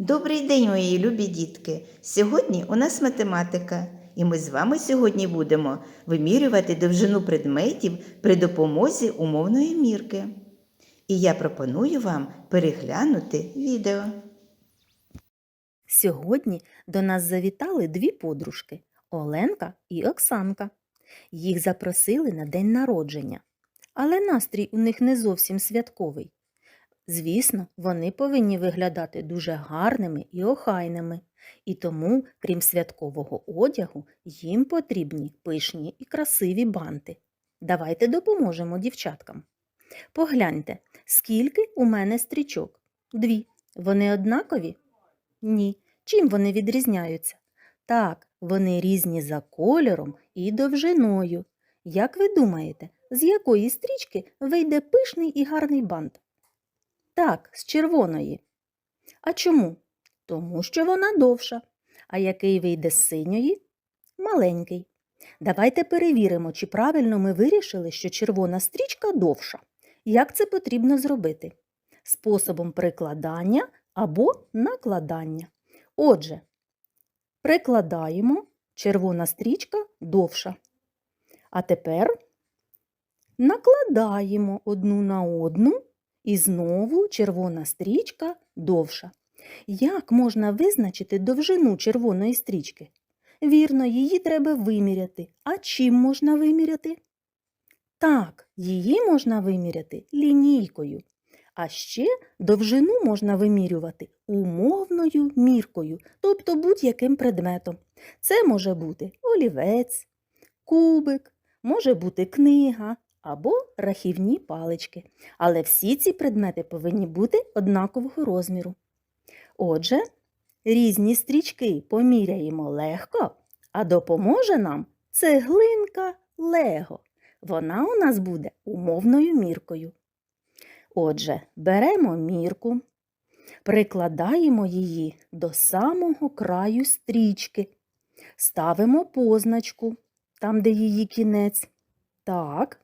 Добрий день, мої любі дітки! Сьогодні у нас математика, і ми з вами сьогодні будемо вимірювати довжину предметів при допомозі умовної мірки. І я пропоную вам переглянути відео. Сьогодні до нас завітали дві подружки Оленка і Оксанка. Їх запросили на день народження, але настрій у них не зовсім святковий. Звісно, вони повинні виглядати дуже гарними і охайними, і тому, крім святкового одягу, їм потрібні пишні і красиві банти. Давайте допоможемо дівчаткам. Погляньте, скільки у мене стрічок? Дві. Вони однакові? Ні. Чим вони відрізняються? Так, вони різні за кольором і довжиною. Як ви думаєте, з якої стрічки вийде пишний і гарний бант? Так, з червоної. А чому? Тому що вона довша. А який вийде з синьої? Маленький. Давайте перевіримо, чи правильно ми вирішили, що червона стрічка довша. Як це потрібно зробити? Способом прикладання або накладання. Отже, прикладаємо, червона стрічка довша. А тепер накладаємо одну на одну і знову червона стрічка довша. Як можна визначити довжину червоної стрічки? Вірно, її треба виміряти. А чим можна виміряти? Так, її можна виміряти лінійкою. А ще довжину можна вимірювати умовною міркою, тобто будь-яким предметом. Це може бути олівець, кубик, може бути книга або рахівні палички. Але всі ці предмети повинні бути однакового розміру. Отже, різні стрічки поміряємо легко, а допоможе нам цеглинка Лего. Вона у нас буде умовною міркою. Отже, беремо мірку, прикладаємо її до самого краю стрічки, ставимо позначку там, де її кінець. Так.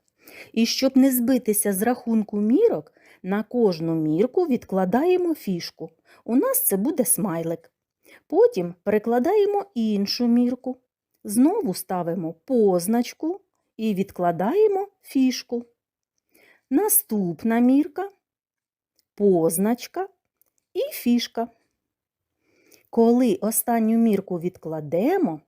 І щоб не збитися з рахунку мірок, на кожну мірку відкладаємо фішку. У нас це буде смайлик. Потім прикладаємо іншу мірку. Знову ставимо позначку і відкладаємо фішку. Наступна мірка, позначка і фішка. Коли останню мірку відкладемо,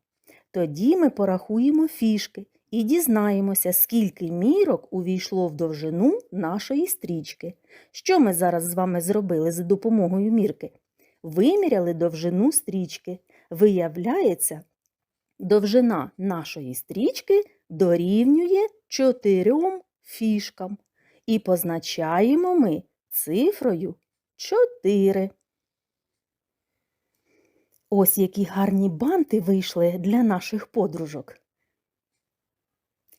тоді ми порахуємо фішки і дізнаємося, скільки мірок увійшло в довжину нашої стрічки. Що ми зараз з вами зробили за допомогою мірки? Виміряли довжину стрічки. Виявляється, довжина нашої стрічки дорівнює чотирьом фішкам. І позначаємо ми цифрою 4. Ось які гарні банти вийшли для наших подружок.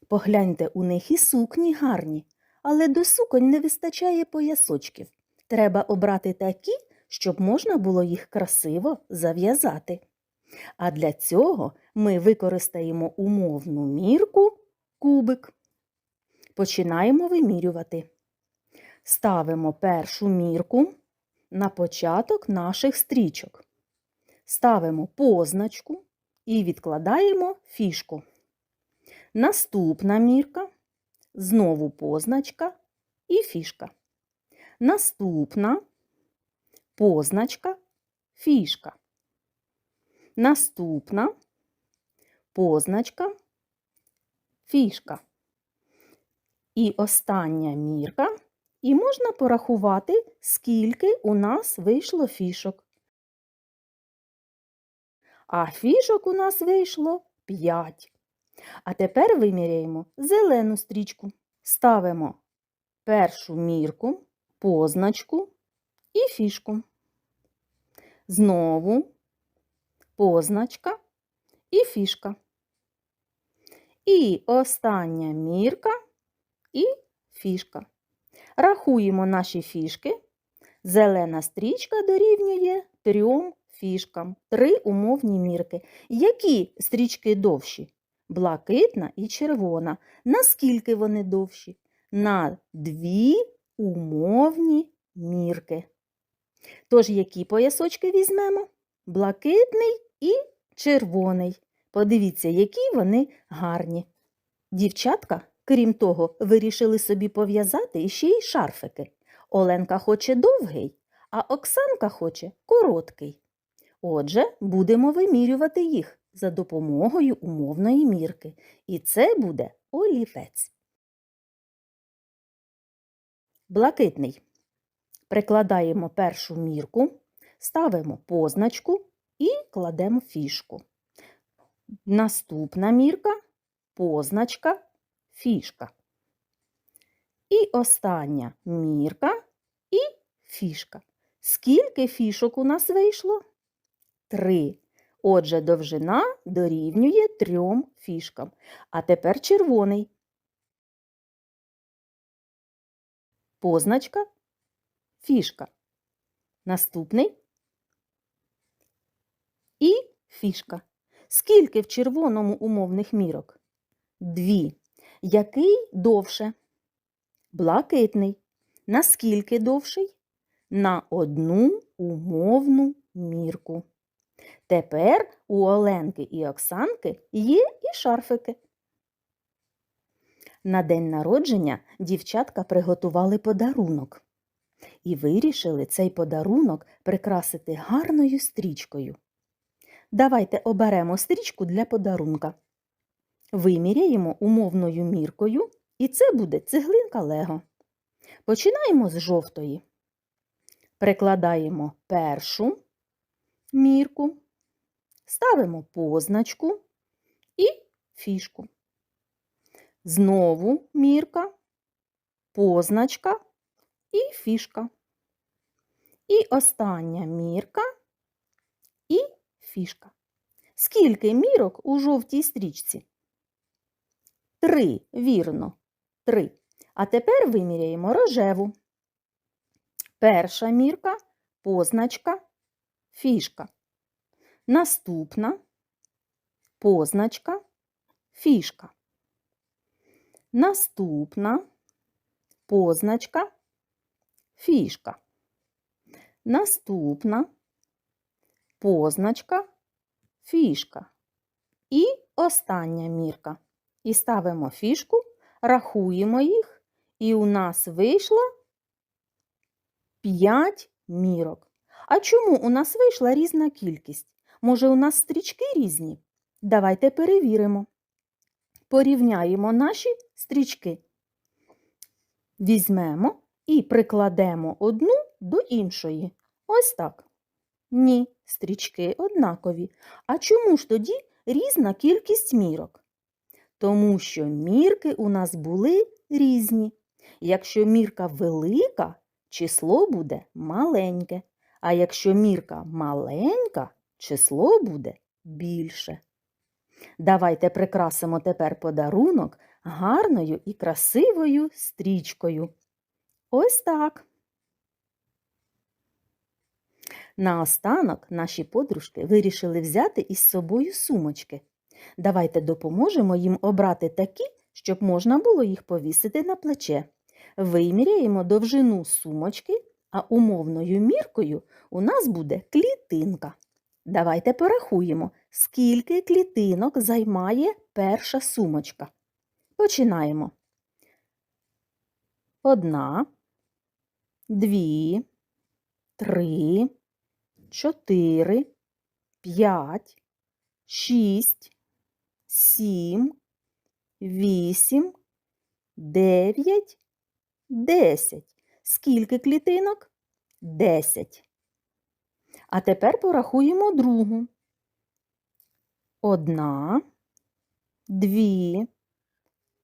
Погляньте, у них і сукні гарні, але до суконь не вистачає поясочків. Треба обрати такі, щоб можна було їх красиво зав'язати. А для цього ми використаємо умовну мірку кубик. Починаємо вимірювати. Ставимо першу мірку на початок наших стрічок. Ставимо позначку і відкладаємо фішку. Наступна мірка, знову позначка і фішка. Наступна позначка, фішка. Наступна позначка, фішка. І остання мірка, і можна порахувати, скільки у нас вийшло фішок. А фішок у нас вийшло 5. А тепер виміряємо зелену стрічку. Ставимо першу мірку, позначку і фішку. Знову позначка і фішка. І остання мірка і фішка. Рахуємо наші фішки. Зелена стрічка дорівнює трьом фішкам. Три умовні мірки. Які стрічки довші? Блакитна і червона. Наскільки вони довші? На дві умовні мірки. Тож які поясочки візьмемо? Блакитний і червоний. Подивіться, які вони гарні. Дівчатка, крім того, вирішили собі пов'язати іще й шарфики. Оленка хоче довгий, а Оксанка хоче короткий. Отже, будемо вимірювати їх за допомогою умовної мірки. І це буде олівець. Блакитний. Прикладаємо першу мірку, ставимо позначку і кладемо фішку. Наступна мірка позначка, фішка. І остання мірка і фішка. Скільки фішок у нас вийшло? Три. Отже, довжина дорівнює трьом фішкам. А тепер червоний. Позначка, фішка. Наступний і фішка. Скільки в червоному умовних мірок? Дві. Який довше? Блакитний. Наскільки довший? На одну умовну мірку. Тепер у Оленки і Оксанки є і шарфики. На день народження дівчатка приготували подарунок і вирішили цей подарунок прикрасити гарною стрічкою. Давайте оберемо стрічку для подарунка. Виміряємо умовною міркою, і це буде цеглинка Лего. Починаємо з жовтої. Прикладаємо першу мірку, ставимо позначку і фішку. Знову мірка, позначка і фішка. І остання мірка і фішка. Скільки мірок у жовтій стрічці? Три, вірно, три. А тепер виміряємо рожеву. Перша мірка, позначка, фішка. Наступна позначка, фішка. Наступна позначка, фішка. Наступна позначка, фішка. І остання мірка. І ставимо фішку, рахуємо їх, і у нас вийшло 5 мірок. А чому у нас вийшла різна кількість? Може, у нас стрічки різні? Давайте перевіримо. Порівняємо наші стрічки. Візьмемо і прикладемо одну до іншої. Ось так. Ні, стрічки однакові. А чому ж тоді різна кількість мірок? Тому що мірки у нас були різні. Якщо мірка велика, число буде маленьке. А якщо мірка маленька, число буде більше. Давайте прикрасимо тепер подарунок гарною і красивою стрічкою. Ось так. Наостанок наші подружки вирішили взяти із собою сумочки. Давайте допоможемо їм обрати такі, щоб можна було їх повісити на плече. Виміряємо довжину сумочки, а умовною міркою у нас буде клітинка. Давайте порахуємо, скільки клітинок займає перша сумочка. Починаємо. Одна, дві, три, чотири, п'ять, шість, сім, вісім, дев'ять, десять. Скільки клітинок? Десять. А тепер порахуємо другу. Одна, дві,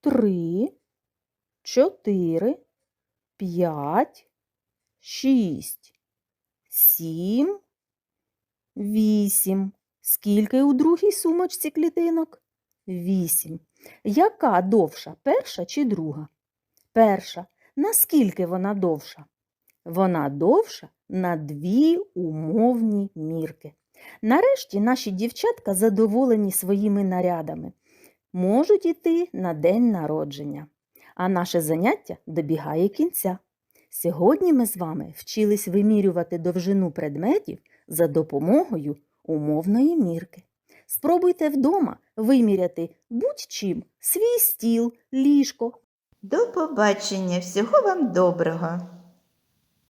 три, чотири, п'ять, шість, сім, вісім. Скільки у другій сумочці клітинок? Вісім. Яка довша, перша чи друга? Перша. Наскільки вона довша? Вона довша на дві умовні мірки. Нарешті наші дівчатка задоволені своїми нарядами, можуть іти на день народження. А наше заняття добігає кінця. Сьогодні ми з вами вчились вимірювати довжину предметів за допомогою умовної мірки. Спробуйте вдома виміряти будь-чим свій стіл, ліжко До побачення, всього вам доброго!